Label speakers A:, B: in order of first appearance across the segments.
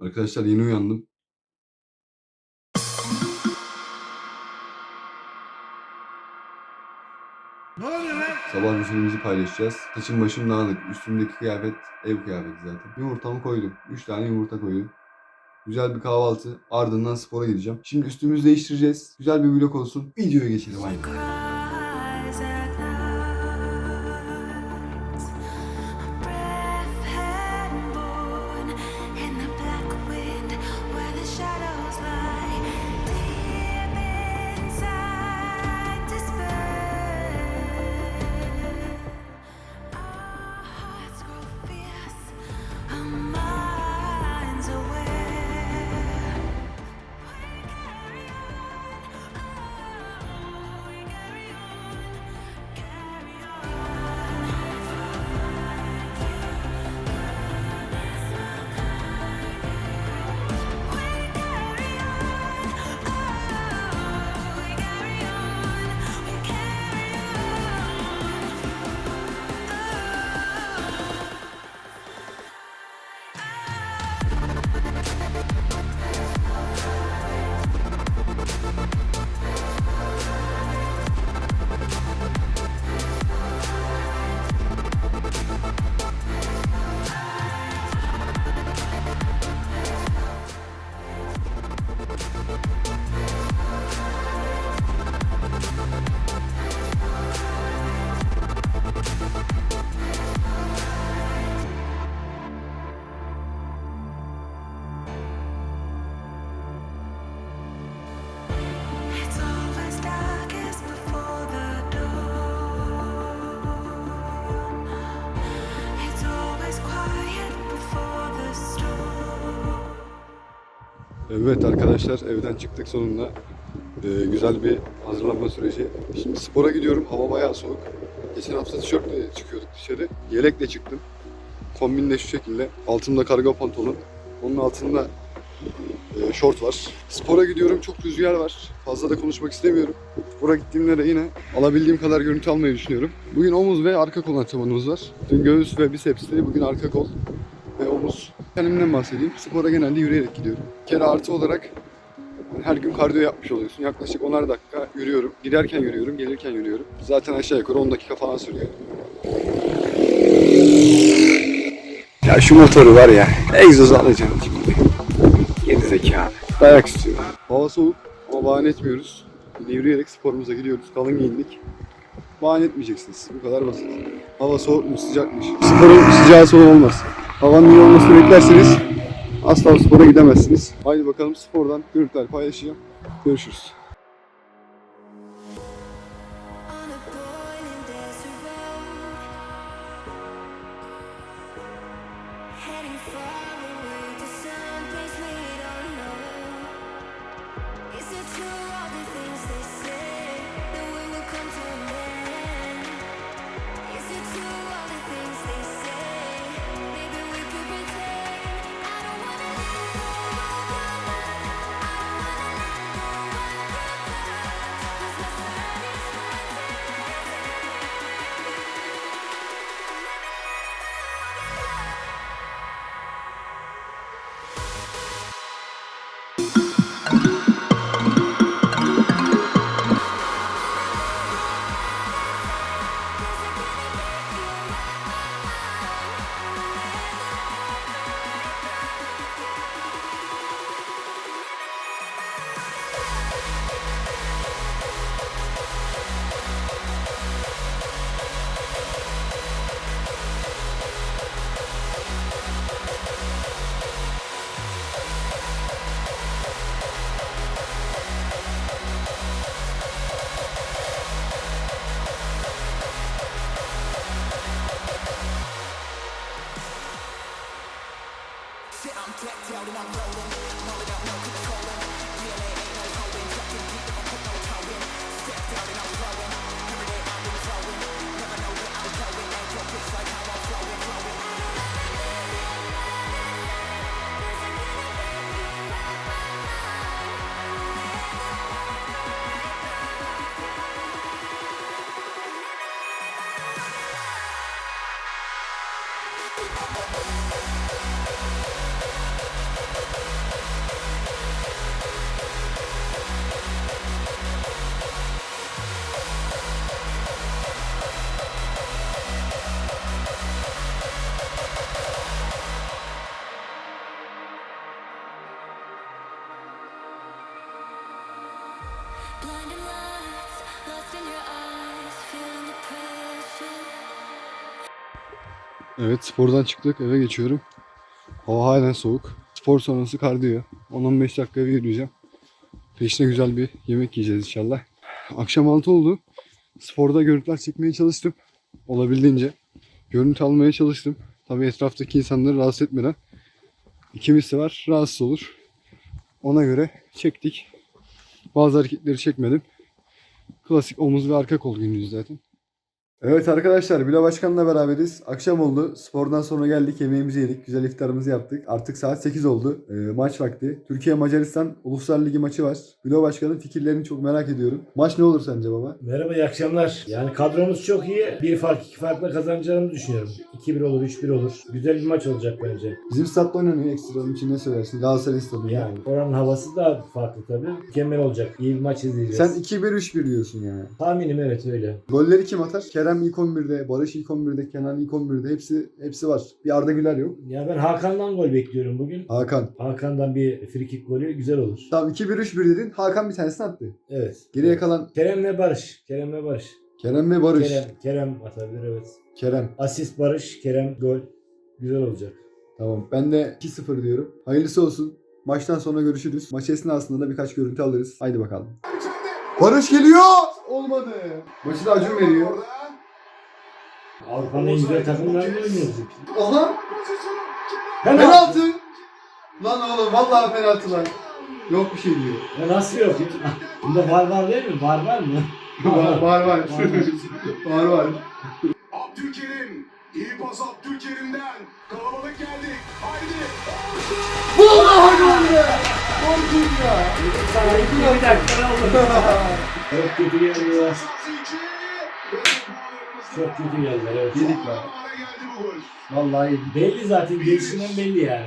A: Arkadaşlar yeni uyandım.
B: Ne oluyor lan?
A: Sabah rutinimizi paylaşacağız. Saçım başım dağınık. Üstümdeki kıyafet ev kıyafeti zaten. Yumurtamı koydum. 3 tane yumurta koydum. Güzel bir kahvaltı. Ardından spora gideceğim. Şimdi üstümüzü değiştireceğiz. Güzel bir vlog olsun. Videoya geçelim haydi. Evet arkadaşlar evden çıktık sonunda. Ee, güzel bir hazırlanma süreci. Şimdi spora gidiyorum. Hava bayağı soğuk. Geçen hafta tişörtle çıkıyorduk dışarı. Yelekle çıktım. Kombin de şu şekilde. Altımda kargo pantolon. Onun altında e, şort var. Spora gidiyorum. Çok rüzgar var. Fazla da konuşmak istemiyorum. Spora gittiğimde de yine alabildiğim kadar görüntü almayı düşünüyorum. Bugün omuz ve arka kol antrenmanımız var. Dün göğüs ve bisepsti. Bugün arka kol ve omuz. Kendimden bahsedeyim. Spora genelde yürüyerek gidiyorum. Bir kere artı olarak her gün kardiyo yapmış oluyorsun. Yaklaşık 10'ar dakika yürüyorum. Giderken yürüyorum, gelirken yürüyorum. Zaten aşağı yukarı 10 dakika falan sürüyor. Ya şu motoru var ya, egzoz alacağım şimdi. Geri zekalı. Dayak istiyor. Hava soğuk ama bahane etmiyoruz. Yine yürüyerek sporumuza gidiyoruz. Kalın giyindik. Bahane etmeyeceksiniz. Bu kadar basit. Hava soğukmuş, sıcakmış. Sporun sıcağı soğuk olmaz. Havanın iyi olmasını beklerseniz asla spora gidemezsiniz. Haydi bakalım spordan görüntüler paylaşacağım. Görüşürüz.
C: Blinding lights, lost in your eyes
A: Evet spordan çıktık eve geçiyorum. Hava halen soğuk. Spor sonrası kardiyo. 10-15 dakika bir yürüyeceğim. Peşine güzel bir yemek yiyeceğiz inşallah. Akşam 6 oldu. Sporda görüntüler çekmeye çalıştım. Olabildiğince. Görüntü almaya çalıştım. Tabii etraftaki insanları rahatsız etmeden. İkimiz var rahatsız olur. Ona göre çektik. Bazı hareketleri çekmedim. Klasik omuz ve arka kol günlüğü zaten. Evet arkadaşlar Bilo Başkan'la beraberiz. Akşam oldu. Spordan sonra geldik. Yemeğimizi yedik. Güzel iftarımızı yaptık. Artık saat 8 oldu. Ee, maç vakti. Türkiye Macaristan Uluslar Ligi maçı var. Bilo Başkan'ın fikirlerini çok merak ediyorum. Maç ne olur sence baba?
B: Merhaba, iyi akşamlar. Yani kadromuz çok iyi. Bir fark, iki farkla kazanacağımızı düşünüyorum. 2-1 olur, 3-1 olur. Güzel bir maç olacak bence.
A: Bizim statta oynanıyor. Ekstra onun için ne söylersin? Galatasaray stadında.
B: Yani oranın havası da farklı tabii. Mükemmel olacak. İyi bir maç izleyeceğiz.
A: Sen 2-1-3-1 diyorsun yani.
B: Tahminim evet öyle.
A: Golleri kim atar? Kerem ilk 11'de, Barış ilk 11'de, Kenan ilk 11'de. Hepsi hepsi var. Bir Arda Güler yok.
B: Ya ben Hakan'dan gol bekliyorum bugün.
A: Hakan.
B: Hakan'dan bir frikik golü güzel olur.
A: Tamam 2-1-3-1 dedin. Hakan bir tanesini attı.
B: Evet.
A: Geriye kalan
B: Kerem ve Barış. Kerem ve Barış.
A: Kerem ve Barış.
B: Kerem, Kerem atabilir evet.
A: Kerem.
B: Asist Barış, Kerem gol. Güzel olacak.
A: Tamam. Ben de 2-0 diyorum. Hayırlısı olsun. Maçtan sonra görüşürüz. Maç esnasında da birkaç görüntü alırız. Haydi bakalım. Barış geliyor. Olmadı. Maçı da Acun veriyor.
B: Avrupa'nın en güzel takımlarında oynuyoruz.
A: Aha.
B: Penaltı.
A: Penaltı. Lan oğlum vallahi penaltı lan. Yok bir şey diyor.
B: Ya nasıl yok? Bunda var var değil mi? Var var mı?
A: var var. Var var. var.
D: Abdülkerim. İyi pas Abdülkerim'den. Kalabalık geldik. Haydi.
A: Vallahi gol be. Gol değil ya.
B: Sana iki bir dakika oldu. Çok kötü geldiler. Çok kötü geldiler evet.
A: Yedik lan.
D: Ara geldi bu gol.
A: Vallahi
B: Belli zaten gelişinden belli yani.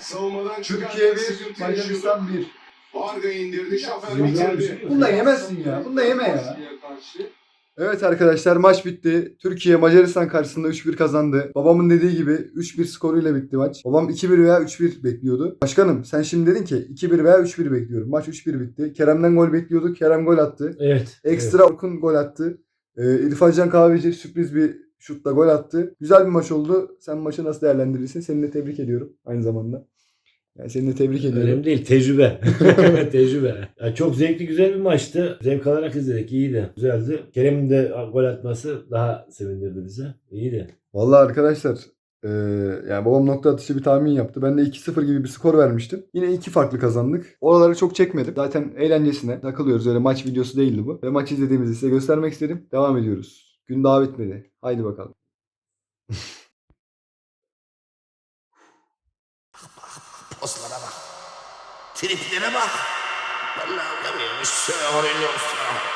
D: Savunmadan
A: Türkiye 1,
D: sıkıntı
A: Macaristan 1.
D: yaşıyordu. Varga indirdi.
B: Bir
D: bitirdi.
B: şey.
A: Bunu da yemezsin ya. Bunu da yeme ya. Evet arkadaşlar maç bitti. Türkiye Macaristan karşısında 3-1 kazandı. Babamın dediği gibi 3-1 skoruyla bitti maç. Babam 2-1 veya 3-1 bekliyordu. Başkanım sen şimdi dedin ki 2-1 veya 3-1 bekliyorum. Maç 3-1 bitti. Kerem'den gol bekliyorduk. Kerem gol attı.
B: Evet.
A: Ekstra Orkun gol attı. Ee, İrfan Can Kahveci sürpriz bir şutla gol attı. Güzel bir maç oldu. Sen maçı nasıl değerlendirirsin? Seni de tebrik ediyorum aynı zamanda. Yani seni de tebrik ediyorum.
B: Önemli değil. Tecrübe. Tecrübe. Ya çok zevkli güzel bir maçtı. Zevk alarak izledik. İyiydi. Güzeldi. Kerem'in de gol atması daha sevindirdi bizi. İyiydi.
A: Vallahi arkadaşlar eee, yani babam nokta atışı bir tahmin yaptı. Ben de 2-0 gibi bir skor vermiştim. Yine iki farklı kazandık. Oraları çok çekmedim. Zaten eğlencesine takılıyoruz. Öyle maç videosu değildi bu. Ve maç izlediğimizi size göstermek istedim. Devam ediyoruz. Gün daha bitmedi. Haydi bakalım.
E: Poslara bak. Triplere bak. Vallahi uyamıyormuş. Söylüyormuş.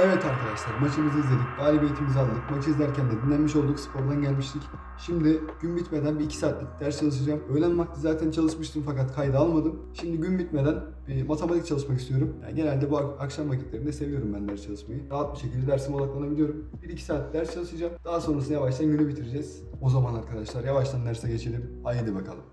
A: Evet arkadaşlar maçımızı izledik. Galibiyetimizi aldık. Maçı izlerken de dinlenmiş olduk. Spordan gelmiştik. Şimdi gün bitmeden bir iki saatlik ders çalışacağım. Öğlen vakti zaten çalışmıştım fakat kayda almadım. Şimdi gün bitmeden bir matematik çalışmak istiyorum. Yani genelde bu ak- akşam vakitlerinde seviyorum ben ders çalışmayı. Rahat bir şekilde dersime odaklanabiliyorum. Bir iki saat ders çalışacağım. Daha sonrasında yavaştan günü bitireceğiz. O zaman arkadaşlar yavaştan derse geçelim. Haydi bakalım.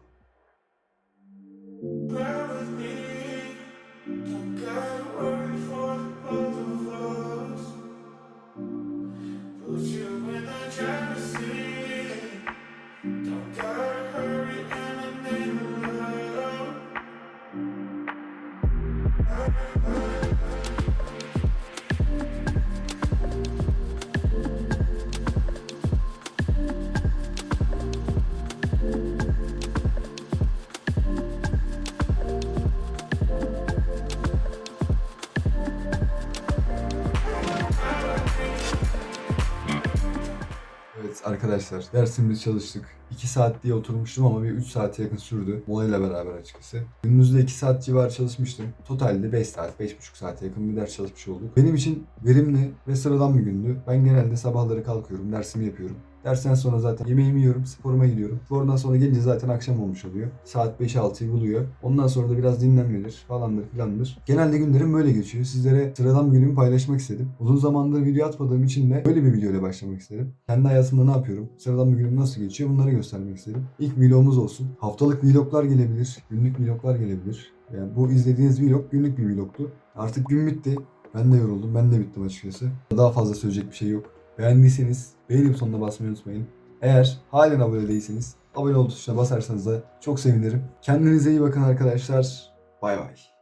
A: Evet arkadaşlar dersimizi çalıştık. 2 saat diye oturmuştum ama bir 3 saate yakın sürdü. Molayla beraber açıkçası. Günümüzde 2 saat civarı çalışmıştım. Totalde 5 saat, 5,5 saate yakın bir ders çalışmış olduk. Benim için verimli ve sıradan bir gündü. Ben genelde sabahları kalkıyorum, dersimi yapıyorum. Dersten sonra zaten yemeğimi yiyorum, sporuma gidiyorum. Spordan sonra gelince zaten akşam olmuş oluyor. Saat 5-6'yı buluyor. Ondan sonra da biraz dinlenmedir falandır filandır. Genelde günlerim böyle geçiyor. Sizlere sıradan bir günümü paylaşmak istedim. Uzun zamandır video atmadığım için de böyle bir video ile başlamak istedim. Kendi hayatımda ne yapıyorum? Sıradan bir günüm nasıl geçiyor? Bunları göstermek istedim. İlk vlogumuz olsun. Haftalık vloglar gelebilir. Günlük vloglar gelebilir. Yani bu izlediğiniz vlog günlük bir vlogtu. Artık gün bitti. Ben de yoruldum. Ben de bittim açıkçası. Daha fazla söyleyecek bir şey yok. Beğendiyseniz beğeni butonuna basmayı unutmayın. Eğer halen abone değilseniz abone ol tuşuna basarsanız da çok sevinirim. Kendinize iyi bakın arkadaşlar. Bay bay.